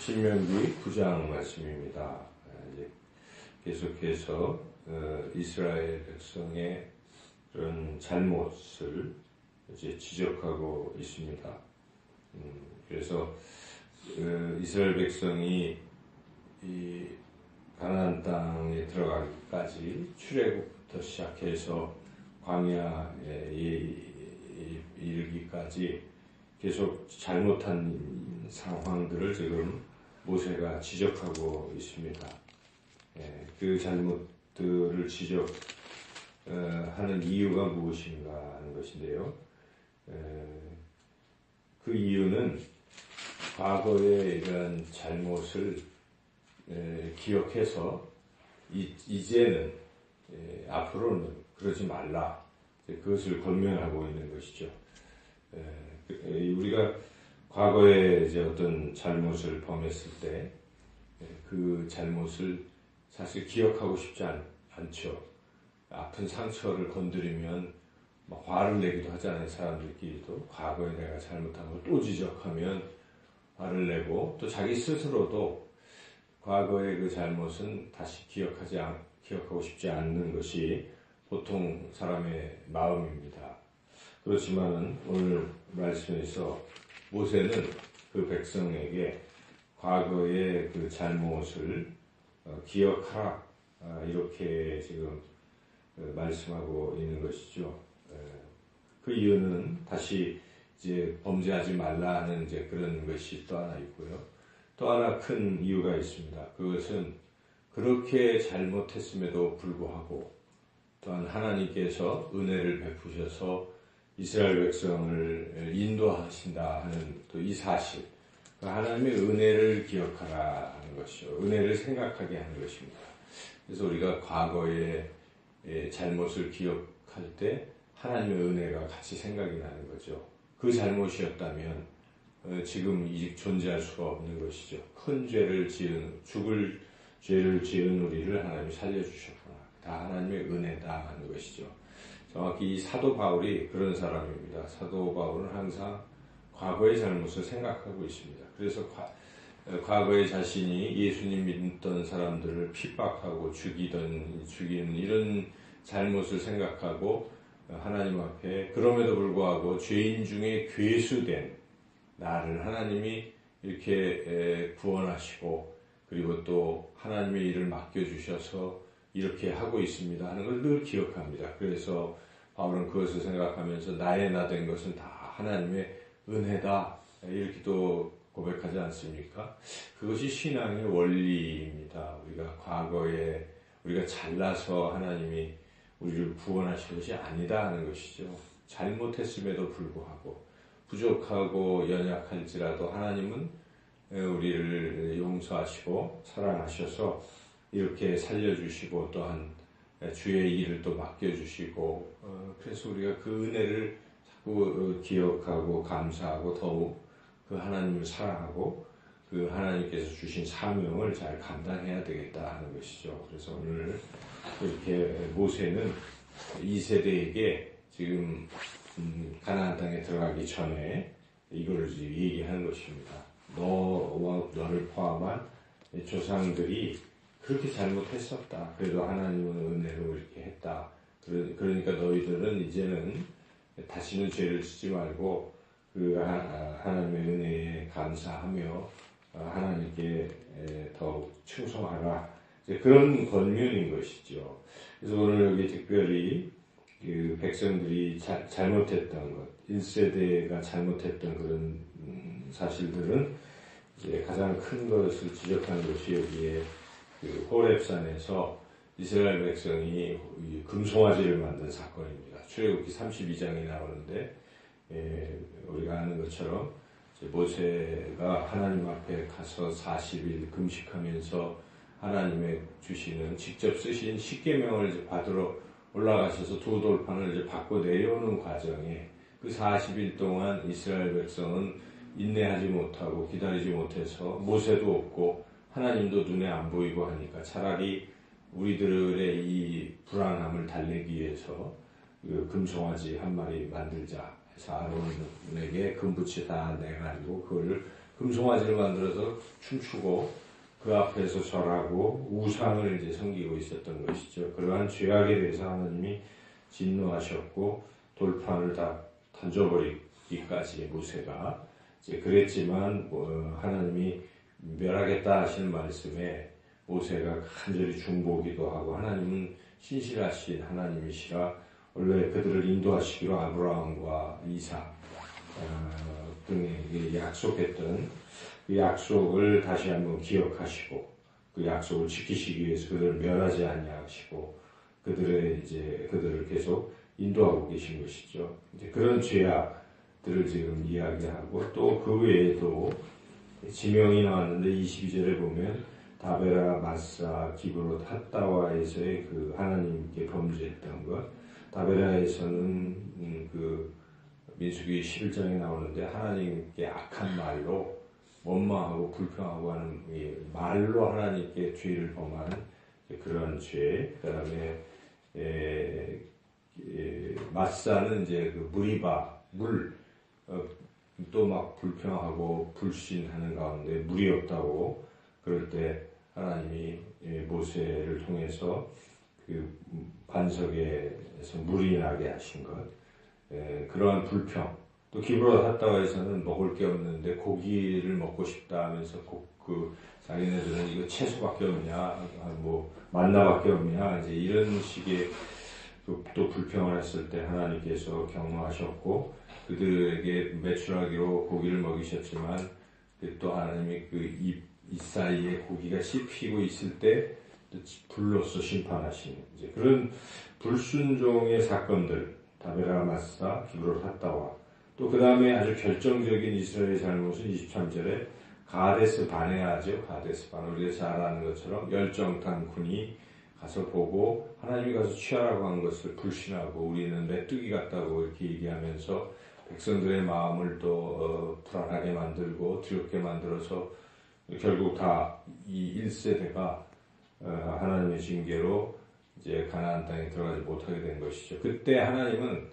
신명기 9장 말씀입니다. 이제 계속해서 어, 이스라엘 백성의 그런 잘못을 이제 지적하고 있습니다. 음, 그래서 어, 이스라엘 백성이 이 가나안 땅에 들어가기까지 출애굽부터 시작해서 광야에 이르기까지 계속 잘못한 상황들을 지금 모세가 지적하고 있습니다. 예, 그 잘못들을 지적하는 어, 이유가 무엇인가 하는 것인데요. 그 이유는 과거의 이런 잘못을 기억해서 이 제는 앞으로는 그러지 말라. 그것을 권면하고 있는 것이죠. 우리가 과거에 이제 어떤 잘못을 범했을 때 그 잘못을 사실 기억하고 싶지 않, 죠 아픈 상처를 건드리면 화를 내기도 하잖아요. 사람들끼리도 과거에 내가 잘못한 걸 또 지적하면 화를 내고 또 자기 스스로도 과거의 그 잘못은 다시 기억하지 않, 기억하고 싶지 않는 것이 보통 사람의 마음입니다. 그렇지만은 오늘 말씀에서 모세는 그 백성에게 과거의 그 잘못을 어, 기억하라 아, 이렇게 지금 그 말씀하고 있는 것이죠. 그 이유는 다시 이제 범죄하지 말라는 이제 그런 것이 또 하나 있고요. 또 하나 큰 이유가 있습니다. 그것은 그렇게 잘못했음에도 불구하고 또한 하나님께서 은혜를 베푸셔서 이스라엘 백성을 인도하신다 하는 또 이 사실, 그 하나님의 은혜를 기억하라 하는 것이죠. 은혜를 생각하게 하는 것입니다. 그래서 우리가 과거의 잘못을 기억할 때 하나님의 은혜가 같이 생각이 나는 거죠. 그 잘못이었다면 어, 지금 이 존재할 수가 없는 것이죠. 큰 죄를 지은 죽을 죄를 지은 우리를 하나님이 살려주셨구나. 다 하나님의 은혜다 하는 것이죠. 정확히 이 사도 바울이 그런 사람입니다. 사도 바울은 항상 과거의 잘못을 생각하고 있습니다. 그래서 과, 거의 자신이 예수님 믿던 사람들을 핍박하고 죽이던 죽이는 이런 잘못을 생각하고 하나님 앞에 그럼에도 불구하고 죄인 중에 괴수된 나를 하나님이 이렇게 구원하시고 그리고 또 하나님의 일을 맡겨주셔서 이렇게 하고 있습니다 하는 걸 늘 기억합니다. 그래서 바울은 그것을 생각하면서 나의 나 된 것은 다 하나님의 은혜다 이렇게 또 고백하지 않습니까? 그것이 신앙의 원리입니다. 우리가 과거에 우리가 잘나서 하나님이 우리를 구원하신 것이 아니다 하는 것이죠. 잘못했음에도 불구하고 부족하고 연약할지라도 하나님은 우리를 용서하시고 사랑하셔서 이렇게 살려주시고 또한 주의 일을 또 맡겨주시고 어, 그래서 우리가 그 은혜를 자꾸 어, 기억하고 감사하고 더욱 그 하나님을 사랑하고 그 하나님께서 주신 사명을 잘 감당해야 되겠다 하는 것이죠. 그래서 오늘 이렇게 모세는 이 세대에게 지금 음, 가나안 땅에 들어가기 전에 이걸 얘기하는 것입니다. 너와 너를 포함한 조상들이 그렇게 잘못했었다. 그래도 하나님은 은혜로 이렇게 했다. 그러니까 너희들은 이제는 다시는 죄를 짓지 말고 그 하나님의 은혜에 감사하며 하나님께 더욱 충성하라. 그런 권면인 것이죠. 그래서 오늘 여기 특별히 그 백성들이 자, 잘못했던 것, 1세대가 잘못했던 그런 음, 사실들은 가장 큰 것을 지적하는 것이 여기에 그 호랩산에서 이스라엘 백성이 금송아지를 만든 사건입니다. 출애굽기 32장이 나오는데 예, 우리가 아는 것처럼 모세가 하나님 앞에 가서 40일 금식하면서 하나님의 주시는 직접 쓰신 십계명을 받으러 올라가셔서 두 돌판을 이제 받고 내려오는 과정에 그 40일 동안 이스라엘 백성은 인내하지 못하고 기다리지 못해서 모세도 없고 하나님도 눈에 안 보이고 하니까 차라리 우리들의 이 불안함을 달래기 위해서 그 금송아지 한 마리 만들자 해서 아론에게 금붙이 다 내가지고 그걸 금송아지를 만들어서 춤추고 그 앞에서 절하고 우상을 이제 섬기고 있었던 것이죠. 그러한 죄악에 대해서 하나님이 진노하셨고 돌판을 다 던져버리기까지 모세가 이제 그랬지만 어, 하나님이 멸하겠다 하시는 말씀에 모세가 간절히 중보기도 하고 하나님은 신실하신 하나님이시라 원래 그들을 인도하시기로 아브라함과 이삭 어, 등에게 약속했던 그 약속을 다시 한번 기억하시고 그 약속을 지키시기 위해서 그들을 멸하지 아니하시고 그들의 이제 그들을 계속 인도하고 계신 것이죠. 이제 그런 죄악들을 지금 이야기하고 또 그 외에도 지명이 나왔는데 22절에 보면 다베라 마사 기브롯 핫다와에서의 그 하나님께 범죄했던 것. 다베라에서는 음, 그 민수기 11장에 나오는데 하나님께 악한 말로 원망하고 불평하고 하는 말로 하나님께 죄를 범하는 그런 죄, 그 다음에 마사는 이제 그 무리바 물, 어, 또 막 불평하고 불신하는 가운데 물이 없다고 그럴 때 하나님이 모세를 통해서 그 반석에서 물이 나게 하신 것, 그러한 불평, 또 기브로 샀다와에서는 먹을 게 없는데 고기를 먹고 싶다 하면서 그 자기네들은 이거 채소밖에 없냐, 아, 뭐 만나밖에 없냐, 이제 이런 식의 또 불평을 했을 때 하나님께서 경고하셨고 그들에게 매출하기로 고기를 먹이셨지만 또 하나님이 그입 이 사이에 고기가 씹히고 있을 때 불로서 심판하시는 이제 그런 불순종의 사건들 다베라 마사 기브로 샀다와 또 그 다음에 아주 결정적인 이스라엘의 잘못은 23절에 가데스 바네아죠. 가데스 바네 우리가 잘 아는 것처럼 열정탄 군이 가서 보고 하나님이 가서 취하라고 한 것을 불신하고 우리는 메뚜기 같다고 이렇게 얘기하면서 백성들의 마음을 또 어, 불안하게 만들고 두렵게 만들어서 결국 다 이 1세대가 어, 하나님의 징계로 이제 가나안 땅에 들어가지 못하게 된 것이죠. 그때 하나님은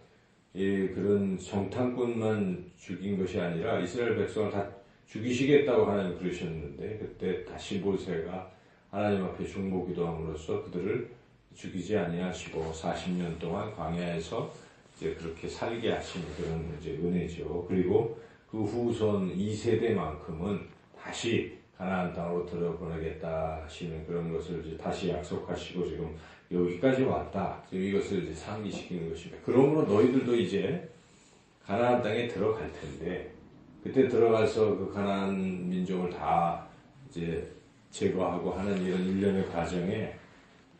그런 정탐꾼만 죽인 것이 아니라 이스라엘 백성을 다 죽이시겠다고 하나님 그러셨는데 그때 다시 모세가 하나님 앞에 중보기도 함으로써 그들을 죽이지 아니하시고 40년 동안 광야에서 이제 그렇게 살게 하신 그런 이제 은혜죠. 그리고 그 후손 2세대만큼은 다시 가나안 땅으로 들어보내겠다 하시는 그런 것을 이제 다시 약속하시고 지금 여기까지 왔다. 이것을 이제 상기시키는 것입니다. 그러므로 너희들도 이제 가나안 땅에 들어갈 텐데 그때 들어가서 그 가나안 민족을 다 이제 제거하고 하는 이런 일련의 과정에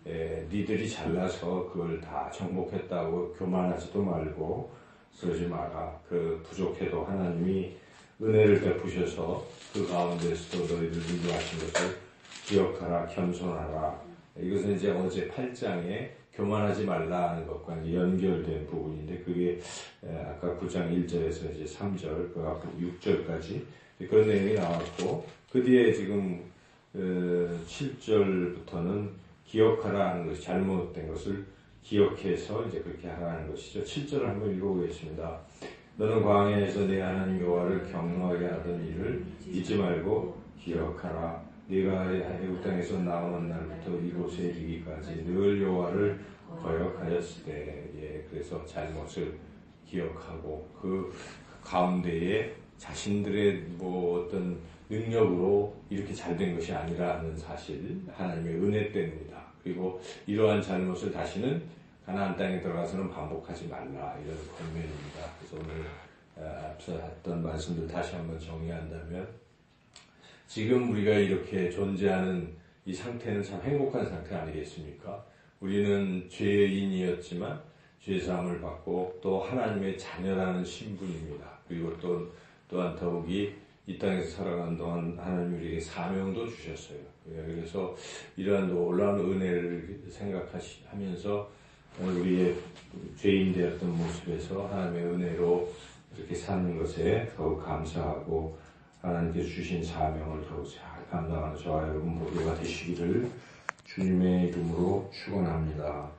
에, 니들이 잘나서 그걸 다 정복했다고 교만하지도 말고 그러지 마라. 그 부족해도 하나님이 은혜를 베푸셔서 그 가운데서도 너희들 인도하신 것을 기억하라, 겸손하라. 이것은 이제 어제 8장에 교만하지 말라는 것과 연결된 부분인데 그게 아까 9장 1절에서 이제 3절, 그 앞으로 6절까지 그런 내용이 나왔고 그 뒤에 지금 7절부터는 어, 기억하라 하는 것이 잘못된 것을 기억해서 이제 그렇게 하라는 것이죠. 7절을 한번 읽어보겠습니다. 너는 광야에서 내 하나님 여호와를 경노하게 하던 일을 잊지 말고 기억하라. 네가 애굽 땅에서 나오는 날부터 이곳에 이르기까지 늘 여호와를 거역하였을 때, 예, 그래서 잘못을 기억하고 그 가운데에 자신들의 뭐 어떤 능력으로 이렇게 잘 된 것이 아니라는 사실 하나님의 은혜 때문이다. 그리고 이러한 잘못을 다시는 가나안 땅에 들어가서는 반복하지 말라 이런 권면입니다. 그래서 오늘 아, 앞서 했던 말씀들 다시 한번 정리한다면 지금 우리가 이렇게 존재하는 이 상태는 참 행복한 상태 아니겠습니까? 우리는 죄인이었지만 죄사함을 받고 또 하나님의 자녀라는 신분입니다. 그리고 또 또한 더욱이 이 땅에서 살아가는 동안 하나님 우리에게 사명도 주셨어요. 그래서 이러한 놀라운 은혜를 생각하면서 우리의 죄인 되었던 모습에서 하나님의 은혜로 이렇게 사는 것에 더욱 감사하고 하나님께 주신 사명을 더욱 잘 감당하는 저와 여러분 모두가 되시기를 주님의 이름으로 축원합니다.